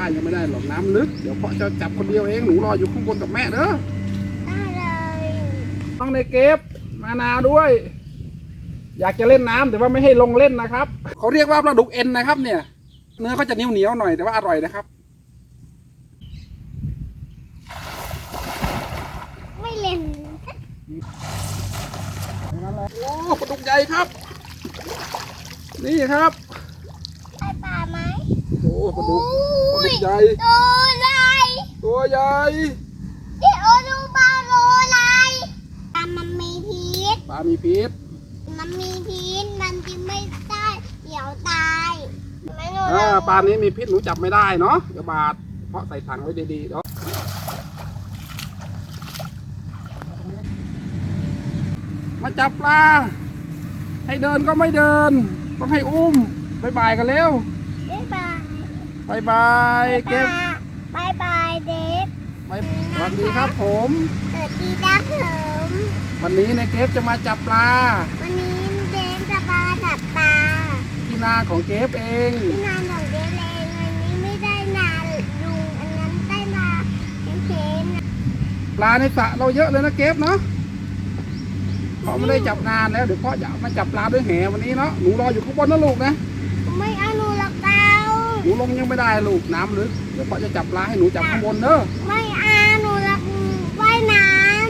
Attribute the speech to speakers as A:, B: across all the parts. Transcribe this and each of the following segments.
A: ว่ายยังไม่ได้หรอกน้ำลึก เดี๋ยวพ่อจะจับคนเดียวเอง หนูรออยู่ข้างบนกับแม่เด้อ
B: ได้เลย
A: ต้องในเก็บมานาด้วย อยากจะเล่นน้ำแต่ว่าไม่ให้ลงเล่นนะครับ เขาเรียกว่าปลาดุกเอ็นนะครับ เนี่ย เนื้อเขาจะเหนียวเหนียวๆหน่อยแต่ว่าอร่อยนะครับ
B: ไม่เล่น
A: โอ้ปลาดุกใหญ่ครับ นี่ครับ
B: ได้ปลาไหม
A: โอ้ ปลาดุกปลาดุกใหญ่
B: ตัวอะไร
A: ตัวใหญ่
B: เดี๋ยวดูปลาโลอะไรปลามันมีพิษ
A: ปลามีพิษ
B: มันมีพิษมันกินไม่ได้เดี๋ยวตายไม่รู้
A: อ่าปลานี้มีพิษหนูจับไม่ได้เนาะเดี๋ยวบาดเพราะใส่ถังไว้ดีๆเนาะมาจับปลา ให้เดินก็ไม่เดิน ต้องให้อุ้มบายบายกันเร็ว
B: บ๊ายบาย
A: บายบายเก็บบา
B: ยบายเด็ก
A: ไปสวัสดีครับผม
B: สวัสดีนะผม
A: วันนี้ในเก็บจะมาจับปลา
B: วันนี้เด็กจะมาจับปลา
A: ที่นาของเก็บเอง
B: ที่งานของเด็กเองอันนี้ไม่ได้นานลุงอันนั้นได้มาเฉยๆนะ
A: ปลาในสระเราเยอะเลยนะเก็บเนาะเพราะไม่ได้จับนานแล้วเดี๋ยวพ่อจะมาจับปลาด้วยแหวันนี้เนาะหนูรออยู่ข้างบนนะลูกนะ
B: ไม่เอาหนูหรอกเตา
A: หนูลงยังไม่ได้ลูกน้ำลึก เดี๋ยวพ่อจะจับปลาให้หนูจับข้างบนเด้อ
B: ไม่เอาหนูหรอกว่ายน้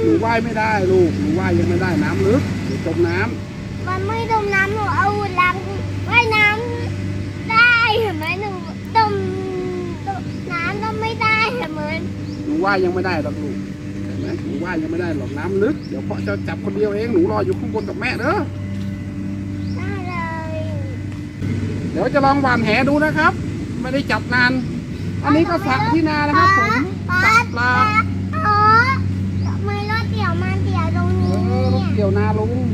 A: หนูว่ายไม่ได้ลูก หนูว่ายยังไม่ได้น้ำลึกเดี๋ยวจมน้ำำ
B: มันไม่ดมน้ำหนูเอาลังว่ายน้ำได้เห็นไหมหนูดมดมน้ำดมไม่ได้เห็นไหม
A: หนูว่ายยังไม่ได้หรอกลูกเห็นไหมหนูว่ายยังไม่ได้หรอกน้ำลึก เดี๋ยวพ่อจะจับคนเดียวเองหนูรออยู่ข้างบนกับแม่เด้อ
B: ได้เลย
A: เดี๋ยวจะลองหวานแหดูนะครับ ไม่ได้จับนาน อันนี้ก็สระที่นานะครับผมสระปลา
B: อ๋อทำไมรถเดี่ยวมาเดี่ยวตรง
A: เอ
B: นี้
A: อรถเกี่ยวนาลุง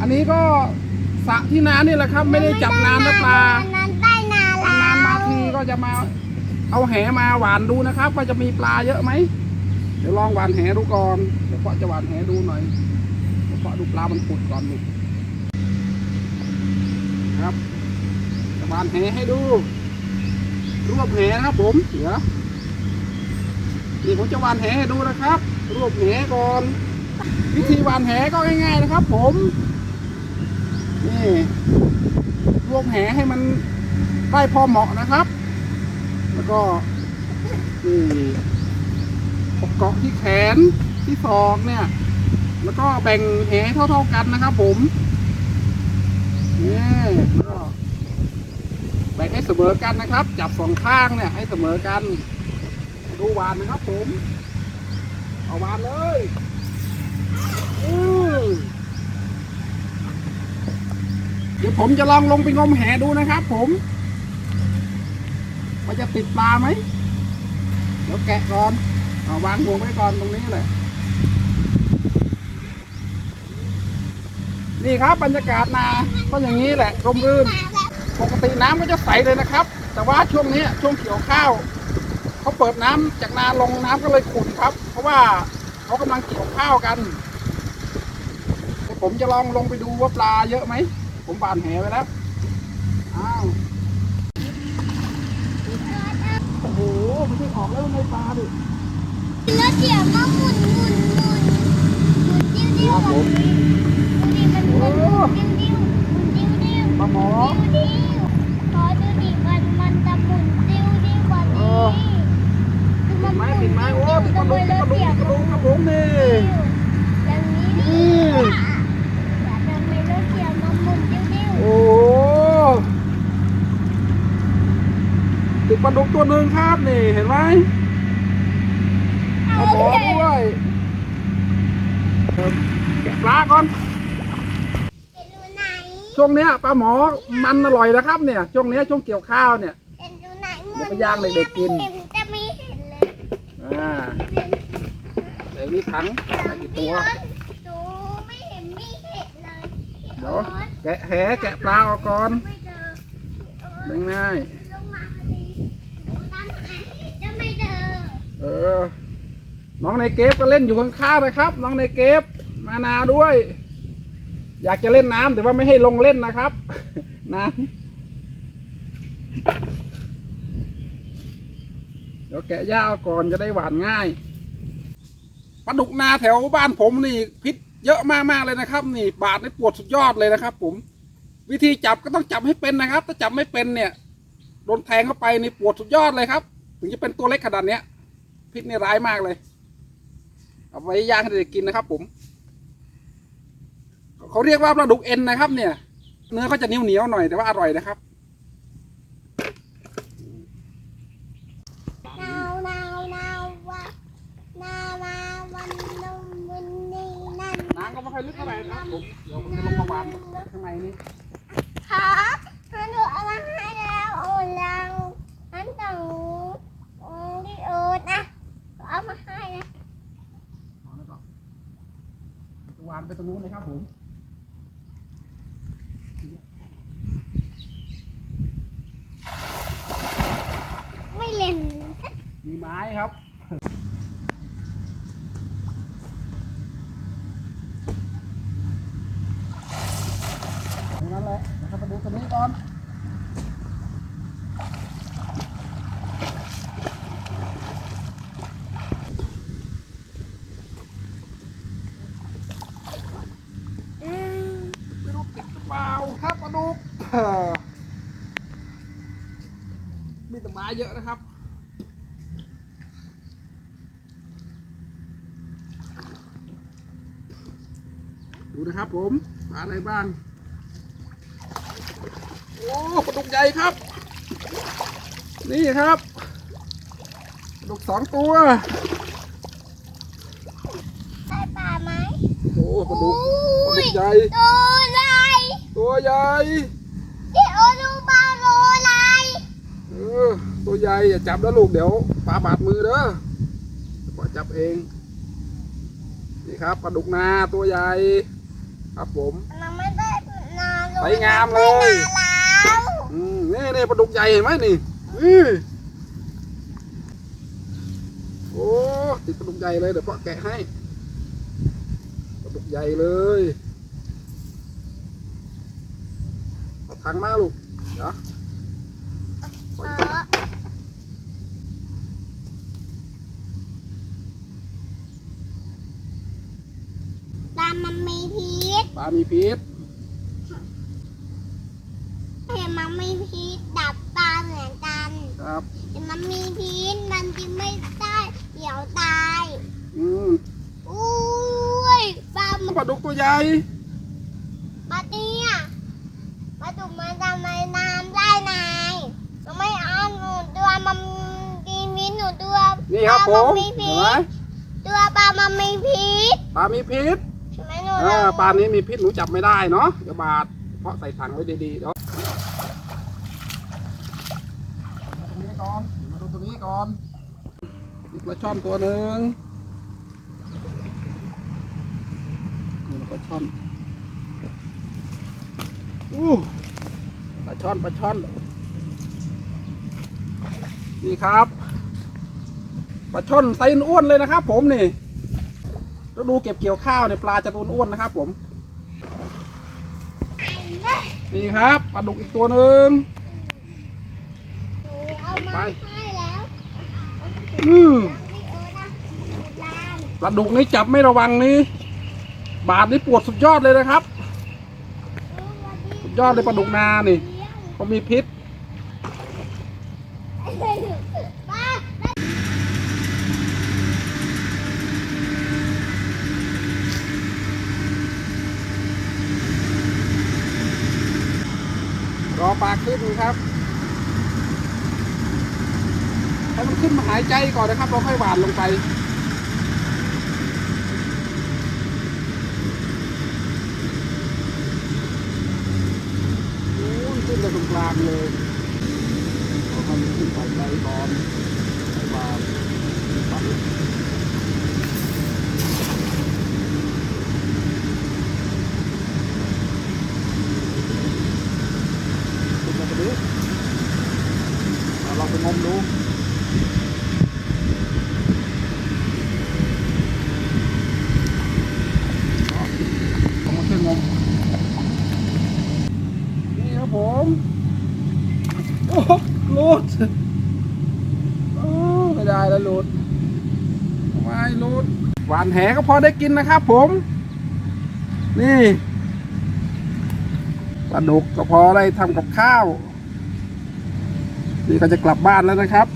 A: อันนี้ก็สระที่นานี่แหละครับ ไม่ได้จับนานนะปลา
B: อันนั้นได้นานแล้ว
A: นานๆมาทีก็จะมา เอาแหมาหวานดูนะครับ ว่าจะมีปลาเยอะไหมเดี๋ยวลองหวานแหดูก่อนเดี๋ยวพ่อจะหวานแหดูหน่อยเดี๋ยวพ่อดูปลามันปุดก่อนลูกครับจะหวานแหให้ดู รวบแหนะครับผมเดี๋ยวนี่ผมจะวานแหให้ดูนะครับ รวบแหก่อน วิธีวานแหก็ง่ายๆนะครับ ผม นี่รวบแหให้มันได้พอเหมาะนะครับ แล้วก็นี่เกาะที่แขนที่ศอกเนี่ย แล้วก็แบ่งแหเท่าๆกันนะครับ ผมนี่แล้วก็ แบ่งให้เสมอกันนะครับ จับสองข้างเนี่ยให้เสมอกัน ดูวานนะครับผมเอาวานเลยอือเดี๋ยวผมจะลองลงไปงมแหดูนะครับผมว่าจะติดปลาไหมเดี๋ยวแกะก่อนเอาวางห่วงไว้ก่อนตรงนี้เลยนี่ครับบรรยากาศนาก็อย่างนี้แหละร่มรื่น ปกติน้ำก็จะใสเลยนะครับ แต่ว่าช่วงนี้ช่วงเกี่ยวข้าวเขาเปิดน้ำจากนาลงน้ำก็เลยขุ่นครับ เพราะว่าเขากำลังเกี่ยวข้าวกันเดี๋ยวผมจะลองลงไปดูว่าปลาเยอะไหม ผมบานแหไว้แล้วอ้าวโอ้โหไม่ใช่ออกแล้วในปลาดิ
B: รถเดี่ยวมาหมุนหมุนหมุนหมุนดิ้วดิ้วแบบนี้ดูดิมันหมุนดิ้วดิ้วหมุนดิ้วดิ้ว
A: ปลาหมอ
B: ดิ้วดิ้วขอดูดิมันมันจะหมุนดิ้วดิ้วกว่า
A: เอ
B: นี้
A: อ
B: คือ
A: ติ
B: มั
A: ด
B: น
A: ไม้ติดไม้โอ้ติดกระดุมติดกระดุมติดกระดุมครับผมนี่
B: อย่างนี้
A: นี่
B: อยากทำให้รถเดี่ยวมาหมุนดิ้วดิ้ว
A: โอ้ติดปลาดุกตัวหนึ่งครับนี่เห็นไหมเอาหมอด้วยปลาก่อนช่วงเนี้ยปลาหมอมันอร่อยนะครับเนี่ยช่วงเนี้ยช่วงเกี่ยวข้าวเนี่ย
B: เห็นดูไหน
A: เดี๋ยวไปย่างเด็กๆกิน อ่าเดี๋ยวนี้ถังใส่กี่ตัว
B: ดูไม่เห็นม่เห็นเลย
A: เดี๋ยวแกะแหแกะปลาออกก่อน
B: ไม่เจอ
A: เป็นง่าย
B: ลงมาพอดีตามหาจะไม่เจอ
A: เออ น้องในเกฟก็เล่นอยู่ข้างๆนะครับ น้องในเกฟมานาด้วย อยากจะเล่นน้ำแต่ว่าไม่ให้ลงเล่นนะครับ นะ ดี๋ยวแกะหญ้าก่อนจะได้หวานง่ายปลาดุกนาแถวบ้านผมนี่พิษเยอะมากๆเลยนะครับ นี่บาดนี่ปวดสุดยอดเลยนะครับ ผม วิธีจับก็ต้องจับให้เป็นนะครับ ถ้าจับไม่เป็นเนี่ย โดนแทงเข้าไปนี่ปวดสุดยอดเลยครับ ถึงจะเป็นตัวเล็กขนาดเนี้ยพิษนี่ร้ายมากเลย เอาไว้ย่างให้เด็กกินนะครับ ผมเขาเรียกว่าปลาดุกเอ็นนะครับ เนี่ย เนื้อก็จะเหนียวเหนียวหน่อยแต่ว่าอร่อยนะครับ
B: นาวนาวนาวว่านามาวันนมวันนี้นั่น
A: น้ำก็ไม่ค่อยลึ กเท่าไหร่นะครับผมเดี๋ยวมันจะลงมาวานข้างในนี่
B: ครับฮันดูเอามาให้แล้วโอ้ยังฮันต้องดิโอนะเอามาให้นะ
A: วานไปตรงนู้นเลยครับผม
B: เล่น
A: มีไม้ครับ อย่างนั้นแหละนะครับ ป้อน
B: อืม
A: ไม่รู้ติดหรือเปล่าครับมาดูมีแต่ไม้เยอะนะครับดูนะครับผมปลาอะไรบ้าง โอ้ปลาดุกใหญ่ครับ นี่ครับปลาดุกสองตัว
B: ได้ปลาไหม
A: โอ้ปลาดุกปลาดุกใหญ่
B: ตัวอะไร
A: ตัวใหญ่
B: ดิโอดูปลาโลอะไร
A: เออตัวใหญ่อย่าจับแล้วลูกเดี๋ยวปลาบาดมือเด้อปล่อยจับเอง นี่ครับปลาดุกนาตัวใหญ่ ครับผม
B: มันไม่ได้นาโล
A: สวยงามเลย
B: ไม่นาแล้ว
A: อืมนี่นี่ปลาดุกใหญ่เห็นไหมนี่อื้อโอ้ติดปลาดุกใหญ่เลยเดี๋ยวพ่อแกะให้ปลาดุกใหญ่เลยเอาถังมาลูกเดี๋ยวปล่อยก่อน
B: ปลามันมีพิษ
A: ปลามีพิษ
B: เห็น มันมีพิษดับปลาเหมือนกัน
A: ครับ
B: เห็นมันมีพิษมันกินไม่ได้เดี๋ยวตาย
A: อืม
B: อุ้ยปลามัน
A: ปลาดุกตัวใหญ่
B: ปลาเตี้ยปลาดุกมันทำไมน้ำได้นายมันไม่เอาหนูตัวมันกินพิษหนูตัว
A: นี่ครับผ
B: ปลา
A: ม
B: มันมี
A: เห็
B: พิ
A: นไหม
B: ษตัวปลามันมีพิษ
A: ปลามีพิษ
B: ใช่ไหมหนู
A: อ่าปลานี้มีพิษหนูจับไม่ได้เนาะเดี๋ยวบาดเพราะใส่ถังไว้ดีๆเดี๋ยวตรงนี้ ก่อนมาดูตรงนี้ก่อนนี่ปลาช่อนตัวหนึ่งนี่ปลาช่อนอู้ปลาช่อนปลาช่อนนี่ครับปลาช่อนไซส์อ้วนเลยนะครับ ผมนี่แล้วดูเก็บเกี่ยวข้าวเนี่ยปลาจะตัวอ้วนนะครับ ผม นี่ครับปลาดุกอีกตัวหนึ่ง ไป
B: ให้แล้ว
A: อือ
B: พี่โอนะลาน
A: ปลาดุกนี่จับไม่ระวังนี่บาดนี่ปวดสุดยอดเลยนะครับ สุดยอดเลยปลาดุกนานี่เขามีพิษ
B: ป้า
A: รอปลาขึ้นครับให้ มันขึ้นมาหายใจก่อนนะครับเราค่อยหวานลงไปโอ้ยขึ้นไปตรงกลางเลยเราให้มันขึ้นไปไกลก่อน นี่ครับผม โอ้ลุดโอไม่ได้แล้วลุดไม่ลุดหวานแหก็พอได้กินนะครับผม นี่ปลาดุกก็พอได้ทำกับข้าว นี่ก็จะกลับบ้านแล้วนะครับ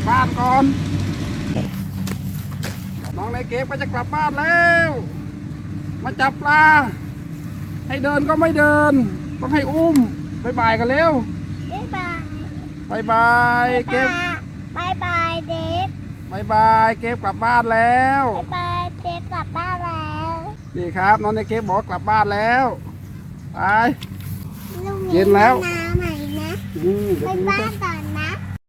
A: บบ้านก่อนน้องในเกมก็จะกลับบ้านแล้ว มาจับปลา ให้เดินก็ไม่เดิน ต้องให้อุ้มบายบายกันเร็ว
B: บ๊ายบาย
A: บายบายเกม
B: บายบายเดฟ
A: บายบายเกมกลับบ้านแล้ว
B: บายบายเดฟกลับบ้านแล้ว
A: นี่ครับ น้องในเกมบอกว่ากลับบ้านแล้วไป
B: ลุง
A: เย็นแล้ว
B: น้ำใหม่นะ
A: อืม
B: ไป
A: เดี๋ยวดู
B: บ้า
A: สิ
B: นตอน